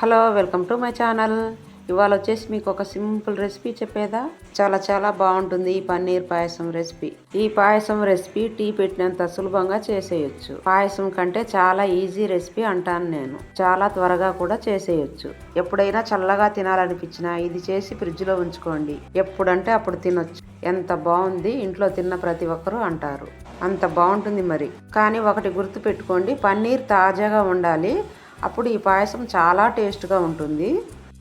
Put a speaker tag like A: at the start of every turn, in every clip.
A: Hello welcome to my channel. ఇవాళ వచ్చేసి మీకు ఒక సింపుల్ రెసిపీ చెప్పేదా? చాలా చాలా బాగుంటుంది ఈ పన్నీర్ పాయసం రెసిపీ. ఈ పాయసం రెసిపీ టీ పెట్టినంత సులభంగా చేసేయొచ్చు. పాయసం కంటే చాలా ఈజీ రెసిపీ అంటాను నేను. చాలా త్వరగా కూడా చేసేయొచ్చు. ఎప్పుడైనా చల్లగా తినాలనిపించినా ఇది చేసి ఫ్రిడ్జ్లో ఉంచుకోండి. ఎప్పుడంటే అప్పుడు తినొచ్చు. ఎంత బాగుంది ఇంట్లో తిన్న ప్రతి ఒక్కరూ అంటారు. అంత బాగుంటుంది మరి. కానీ ఒకటి గుర్తు పెట్టుకోండి పన్నీర్ తాజాగా ఉండాలి అప్పుడు ఈ పాయసం చాలా టేస్ట్గా ఉంటుంది.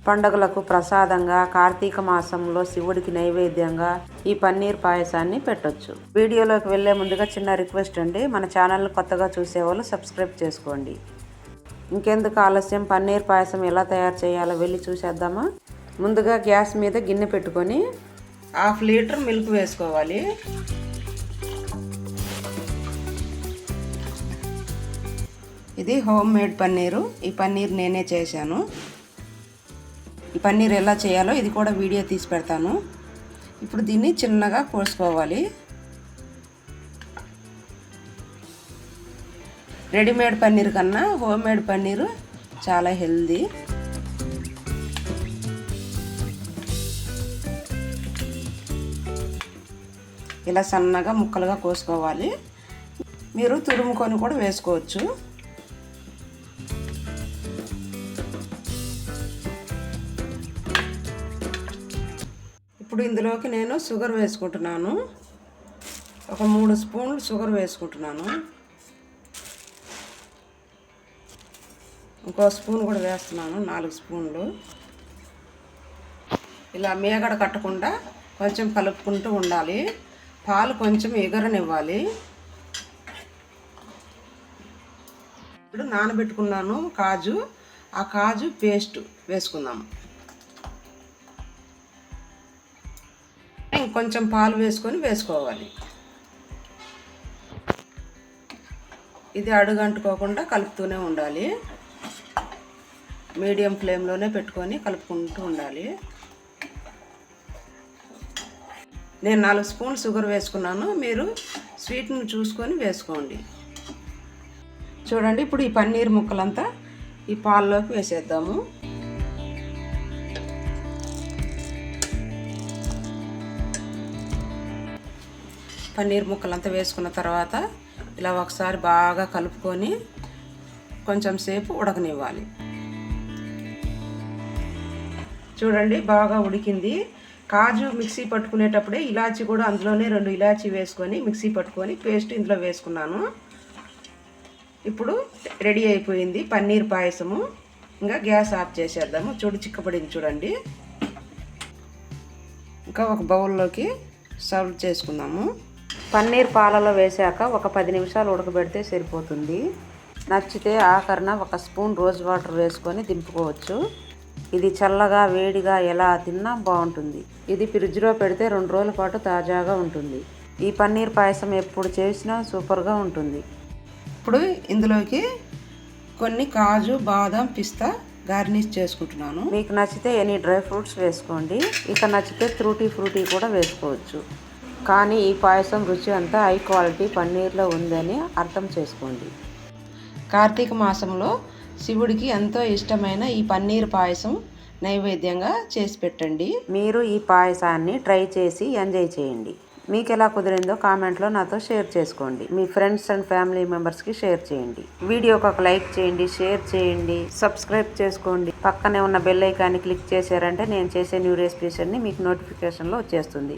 A: పండగలకు ప్రసాదంగా కార్తీక మాసంలో శివుడికి నైవేద్యంగా ఈ పన్నీర్ పాయసాన్ని పెట్టొచ్చు. వీడియోలోకి వెళ్ళే ముందుగా చిన్న రిక్వెస్ట్ అండి. మన ఛానల్ని కొత్తగా చూసేవాళ్ళు సబ్స్క్రైబ్ చేసుకోండి. ఇంకెందుకు ఆలస్యం? పన్నీర్ పాయసం ఎలా తయారు చేయాలో వెళ్ళి చూసేద్దామా? ముందుగా గ్యాస్ మీద గిన్నె పెట్టుకొని హాఫ్ లీటర్ మిల్క్ వేసుకోవాలి. ఇది హోమ్ మేడ్ పన్నీరు. ఈ పన్నీర్ నేనే చేశాను. ఈ పన్నీర్ ఎలా చేయాలో ఇది కూడా వీడియో తీసి పెడతాను. ఇప్పుడు దీన్ని చిన్నగా కోసుకోవాలి. రెడీమేడ్ పన్నీర్ కన్నా హోమ్ మేడ్ పన్నీరు చాలా హెల్దీ. ఇలా సన్నగా ముక్కలుగా కోసుకోవాలి. మీరు తురుముకొని కూడా వేసుకోవచ్చు. ఇప్పుడు ఇందులోకి నేను షుగర్ వేసుకుంటున్నాను. ఒక మూడు స్పూన్లు షుగర్ వేసుకుంటున్నాను. ఇంకో స్పూన్ కూడా వేస్తున్నాను నాలుగు స్పూన్లు. ఇలా మేగడ కట్టకుండా కొంచెం కలుపుకుంటూ ఉండాలి. పాలు కొంచెం ఎగరనివ్వాలి. ఇప్పుడు నానబెట్టుకున్నాను కాజు. ఆ కాజు పేస్ట్ వేసుకుందాము కొంచెం పాలు వేసుకొని వేసుకోవాలి. ఇది అడుగంటుకోకుండా కలుపుతూనే ఉండాలి. మీడియం ఫ్లేమ్లోనే పెట్టుకొని కలుపుకుంటూ ఉండాలి. నేను నాలుగు స్పూన్ షుగర్ వేసుకున్నాను. మీరు స్వీట్ని చూసుకొని వేసుకోండి. చూడండి ఇప్పుడు ఈ పన్నీర్ ముక్కలంతా ఈ పాల్లోకి వేసేద్దాము. పన్నీర్ ముక్కలంతా వేసుకున్న తర్వాత ఇలా ఒకసారి బాగా కలుపుకొని కొంచెం సేపు ఉడకనివ్వాలి. చూడండి బాగా ఉడికింది. కాజు మిక్సీ పట్టుకునేటప్పుడే ఇలాచి కూడా అందులోనే రెండు ఇలాచి వేసుకొని మిక్సీ పట్టుకొని పేస్ట్ ఇందులో వేసుకున్నాను. ఇప్పుడు రెడీ అయిపోయింది పన్నీర్ పాయసము. ఇంకా గ్యాస్ ఆఫ్ చేసేద్దాము. చూడు చిక్కబడింది చూడండి. ఇంకా ఒక బౌల్లోకి సర్వ్ చేసుకుందాము. పన్నీర్ పాలలో వేశాక ఒక పది నిమిషాలు ఉడకబెడితే సరిపోతుంది. నచ్చితే ఆఖరణ ఒక స్పూన్ రోజ్ వాటర్ వేసుకొని దింపుకోవచ్చు. ఇది చల్లగా వేడిగా ఎలా తిన్నా బాగుంటుంది. ఇది ఫ్రిడ్జ్లో పెడితే రెండు రోజుల పాటు తాజాగా ఉంటుంది. ఈ పన్నీర్ పాయసం ఎప్పుడు చేసినా సూపర్గా ఉంటుంది. ఇప్పుడు ఇందులోకి కొన్ని కాజు బాదం పిస్తా గార్నిష్ చేసుకుంటున్నాను. మీకు నచ్చితే ఎనీ డ్రై ఫ్రూట్స్ వేసుకోండి. ఇక నచ్చితే ఫ్రూటీ ఫ్రూటీ కూడా వేసుకోవచ్చు. కానీ ఈ పాయసం రుచి అంతా హై క్వాలిటీ పన్నీర్లో ఉందని అర్థం చేసుకోండి. కార్తీక మాసంలో శివుడికి ఎంతో ఇష్టమైన ఈ పన్నీర్ పాయసం నైవేద్యంగా చేసి పెట్టండి. మీరు ఈ పాయసాన్ని ట్రై చేసి ఎంజాయ్ చేయండి. మీకు ఎలా కుదిరిందో కామెంట్లో నాతో షేర్ చేసుకోండి. మీ ఫ్రెండ్స్ అండ్ ఫ్యామిలీ మెంబర్స్కి షేర్ చేయండి. వీడియోకి ఒక లైక్ చేయండి షేర్ చేయండి సబ్స్క్రైబ్ చేసుకోండి. పక్కనే ఉన్న బెల్ ఐకాన్ని క్లిక్ చేశారంటే నేను చేసే న్యూ రెసిపీస్ అన్ని మీకు నోటిఫికేషన్లో వచ్చేస్తుంది.